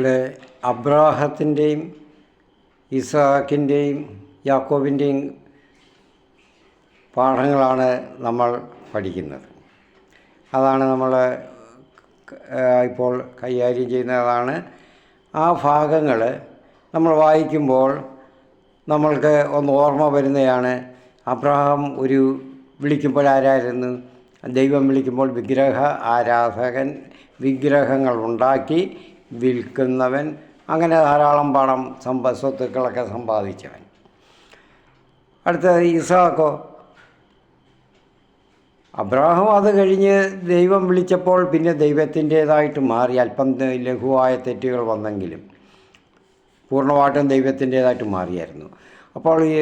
ഇവിടെ അബ്രാഹത്തിന്റെയും ഇസാഖിന്റെയും യാക്കോബിന്റെയും പാഠങ്ങളാണ് നമ്മൾ പഠിക്കുന്നത്. അതാണ് നമ്മൾ ഇപ്പോൾ കൈകാര്യം ചെയ്യുന്നതാണ് ആ ഭാഗങ്ങൾ നമ്മൾ വായിക്കുമ്പോൾ നമ്മൾക്ക് ഒന്ന് ഓർമ്മ വരുന്നതാണ്. അബ്രഹാം ഒരു വിളിക്കുമ്പോൾ ആരായിരുന്നു? ദൈവം വിളിക്കുമ്പോൾ വിഗ്രഹ ആരാധകൻ വിഗ്രഹങ്ങൾ ഉണ്ടാക്കി വിൽക്കുന്നവൻ അങ്ങനെ ധാരാളം പണം സമ്പ സ്വത്തുക്കളൊക്കെ സമ്പാദിച്ചവൻ. അടുത്തത് ഇസാക്കോ അബ്രാഹം അത് കഴിഞ്ഞ് ദൈവം വിളിച്ചപ്പോൾ പിന്നെ ദൈവത്തിന്റേതായിട്ട് മാറി അല്പം ലഘുവായ തെറ്റുകൾ വന്നെങ്കിലും പൂർണമായിട്ടും ദൈവത്തിന്റേതായിട്ട് മാറിയായിരുന്നു. അപ്പോൾ ഈ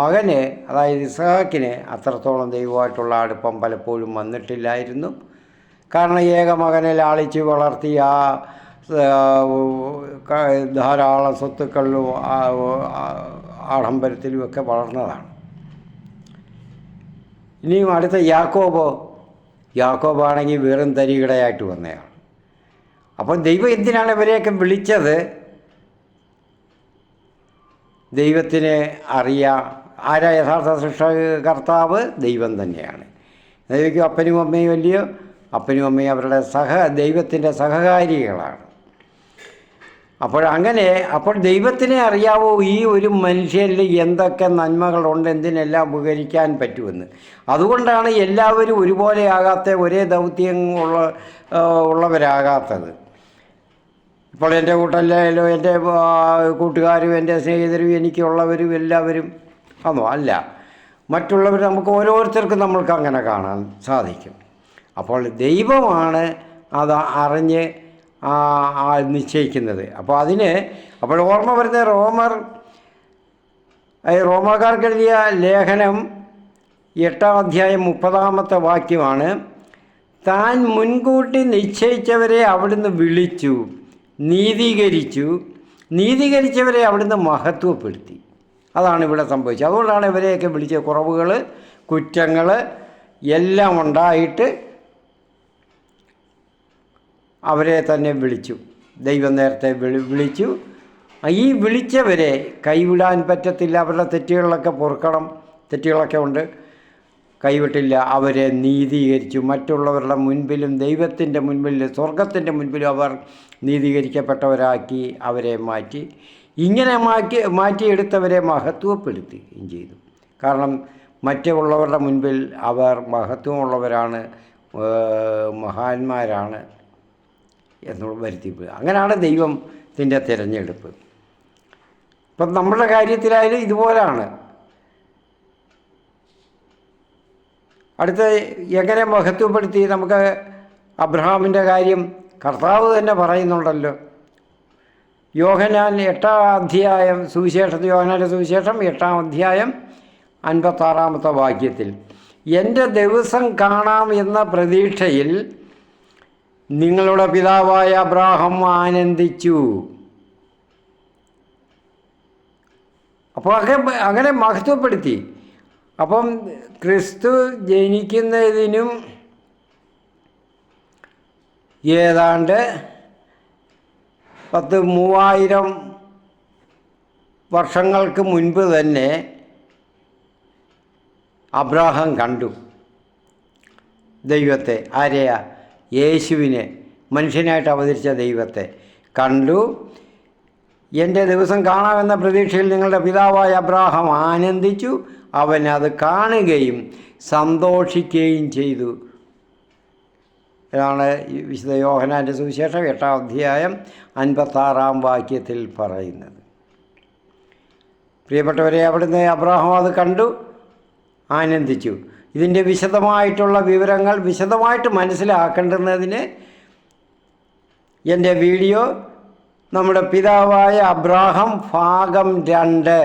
മകനെ അതായത് ഇസഹാക്കിന് അത്രത്തോളം ദൈവമായിട്ടുള്ള അടുപ്പം പലപ്പോഴും വന്നിട്ടില്ലായിരുന്നു. കാരണം ഏക മകനെ ലാളിച്ച് വളർത്തി ആ ധാരാളം സ്വത്തുക്കളിലും ആഡംബരത്തിലുമൊക്കെ വളർന്നതാണ്. ഇനിയും അടുത്ത യാക്കോബോ യാക്കോബാണെങ്കിൽ വെറും തരികിടയായിട്ട് വന്നയാൾ. അപ്പം ദൈവം എന്തിനാണ് ഇവരെയൊക്കെ വിളിച്ചത്? ദൈവത്തിനെ അറിയാം ആരാ യഥാർത്ഥ സൃഷ്ടകർത്താവ് ദൈവം തന്നെയാണ്. ദൈവയ്ക്കും അപ്പനും അമ്മയും വലിയ അപ്പനും അമ്മയും അവരുടെ സഹ ദൈവത്തിന്റെ സഹകാരികളാണ്. അപ്പോൾ അങ്ങനെ അപ്പോൾ ദൈവത്തിനെ അറിയാവോ ഈ ഒരു മനുഷ്യനിൽ എന്തൊക്കെ നന്മകളുണ്ട് എന്തിനെല്ലാം ഉപകരിക്കാൻ പറ്റുമെന്ന്? അതുകൊണ്ടാണ് എല്ലാവരും ഒരുപോലെ ആകാത്ത ഒരേ ദൗത്യം ഉള്ള ഉള്ളവരാകാത്തത്. ഇപ്പോൾ എന്റെ കൂട്ടല്ലോ എന്റെ കൂട്ടുകാരും എന്റെ സ്നേഹിതരും എനിക്കുള്ളവരും എല്ലാവരും ആണോ അല്ല. മറ്റുള്ളവർ നമുക്ക് ഓരോരുത്തർക്കും നമ്മൾക്ക് അങ്ങനെ കാണാൻ സാധിക്കും. അപ്പോൾ ദൈവമാണ് അത് അറിഞ്ഞ് നിശ്ചയിക്കുന്നത്. അപ്പോൾ അതിന് അപ്പോൾ ഓർമ്മ വരുന്ന റോമർ റോമാക്കാർക്ക് എഴുതിയ ലേഖനം എട്ടാം അധ്യായം മുപ്പതാമത്തെ വാക്യമാണ് താൻ മുൻകൂട്ടി നിശ്ചയിച്ചവരെ അവിടുന്ന് വിളിച്ചു നീതീകരിച്ചു. നീതീകരിച്ചവരെ അവിടുന്ന് മഹത്വപ്പെടുത്തി. അതാണ് ഇവിടെ സംഭവിച്ചത്. അതുകൊണ്ടാണ് ഇവരെയൊക്കെ വിളിച്ച കുറവുകൾ കുറ്റങ്ങൾ എല്ലാം ഉണ്ടായിട്ട് അവരെ തന്നെ വിളിച്ചു. ദൈവം നേരത്തെ വിളി വിളിച്ചു. ഈ വിളിച്ചവരെ കൈവിടാൻ പറ്റത്തില്ല. അവരുടെ തെറ്റുകളിലൊക്കെ പൊറുക്കണം. തെറ്റുകളൊക്കെ ഉണ്ട്. കൈവിട്ടില്ല. അവരെ നീതീകരിച്ചു. മറ്റുള്ളവരുടെ മുൻപിലും ദൈവത്തിന്റെ മുൻപിലും സ്വർഗത്തിന്റെ മുൻപിലും അവർ നീതീകരിക്കപ്പെട്ടവരാക്കി അവരെ മാറ്റി. ഇങ്ങനെ മാറ്റി മാറ്റിയെടുത്തവരെ മഹത്വപ്പെടുത്തുകയും ചെയ്തു. കാരണം മറ്റുള്ളവരുടെ മുൻപിൽ അവർ മഹത്വമുള്ളവരാണ് മഹാന്മാരാണ്. എന്നുള്ള വരുത്തിപ്പോയി അങ്ങനെയാണ് ദൈവത്തിന്റെ തിരഞ്ഞെടുപ്പ്. ഇപ്പം നമ്മുടെ കാര്യത്തിലായാലും ഇതുപോലാണ്. അടുത്ത എങ്ങനെ മഹത്വപ്പെടുത്തി നമുക്ക് അബ്രഹാമിന്റെ കാര്യം കർത്താവ് തന്നെ പറയുന്നുണ്ടല്ലോ. യോഹനാൻ എട്ടാം അധ്യായം സുവിശേഷത്തിൽ യോഹനാന്റെ സുവിശേഷം എട്ടാം അധ്യായം അൻപത്താറാമത്തെ വാക്യത്തിൽ എന്റെ ദിവസം കാണാം എന്ന പ്രതീക്ഷയിൽ നിങ്ങളുടെ പിതാവായ അബ്രാഹം ആനന്ദിച്ചു. അപ്പോൾ അങ്ങനെ മഹത്വപ്പെടുത്തി. അപ്പം ക്രിസ്തു ജനിക്കുന്നതിനും ഏതാണ്ട് പത്ത് മൂവായിരം വർഷങ്ങൾക്ക് മുൻപ് തന്നെ അബ്രാഹം കണ്ടു ദൈവത്തെ ആരെയാ? യേശുവിനെ മനുഷ്യനായിട്ട് അവതരിച്ച ദൈവത്തെ കണ്ടു. എന്റെ ദിവസം കാണാമെന്ന പ്രതീക്ഷയിൽ നിങ്ങളുടെ പിതാവായ അബ്രാഹം ആനന്ദിച്ചു. അവൻ അത് കാണുകയും സന്തോഷിക്കുകയും ചെയ്തു. ഇതാണ് വിശുദ്ധ യോഹനാന്റെ സുവിശേഷം എട്ടാം അധ്യായം അൻപത്താറാം വാക്യത്തിൽ പറയുന്നത്. പ്രിയപ്പെട്ടവരെ അവിടുന്ന് അബ്രാഹം അത് കണ്ടു ആനന്ദിച്ചു. ഇതിന്റെ വിശദമായിട്ടുള്ള വിവരങ്ങൾ വിശദമായിട്ട് മനസ്സിലാക്കേണ്ടുന്നതിന് എന്റെ വീഡിയോ നമ്മുടെ പിതാവായ അബ്രാഹം ഭാഗം രണ്ട്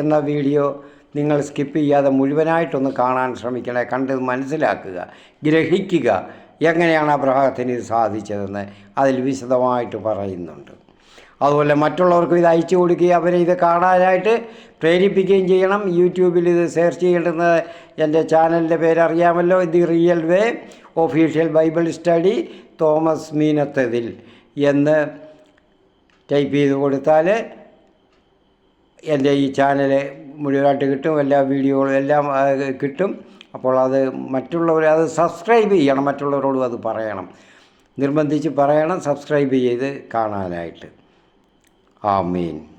എന്ന വീഡിയോ നിങ്ങൾ സ്കിപ്പ് ചെയ്യാതെ മുഴുവനായിട്ടൊന്ന് കാണാൻ ശ്രമിക്കണേ കണ്ട് മനസ്സിലാക്കുക ഗ്രഹിക്കുക എങ്ങനെയാണ് അബ്രഹാത്തിന് ഇത് സാധിച്ചതെന്ന് അതിൽ വിശദമായിട്ട് പറയുന്നുണ്ട്. അതുപോലെ മറ്റുള്ളവർക്കും ഇത് അയച്ചു കൊടുക്കുകയും അവരെ ഇത് കാണാനായിട്ട് പ്രേരിപ്പിക്കുകയും ചെയ്യണം. യൂട്യൂബിൽ ഇത് സെർച്ച് ചെയ്യേണ്ടുന്ന എന്റെ ചാനലിന്റെ പേരറിയാമല്ലോ. The real way official Bible study Thomas മീനത്തതിൽ എന്ന് ടൈപ്പ് ചെയ്ത് കൊടുത്താൽ എന്റെ ഈ ചാനൽ മുഴുവനായിട്ട് കിട്ടും. എല്ലാ വീഡിയോകളും എല്ലാം കിട്ടും. അപ്പോൾ അത് മറ്റുള്ളവർ അത് സബ്സ്ക്രൈബ് ചെയ്യണം. മറ്റുള്ളവരോടും അത് പറയണം. നിർബന്ധിച്ച് പറയണം. സബ്സ്ക്രൈബ് ചെയ്ത് കാണാനായിട്ട്. 好面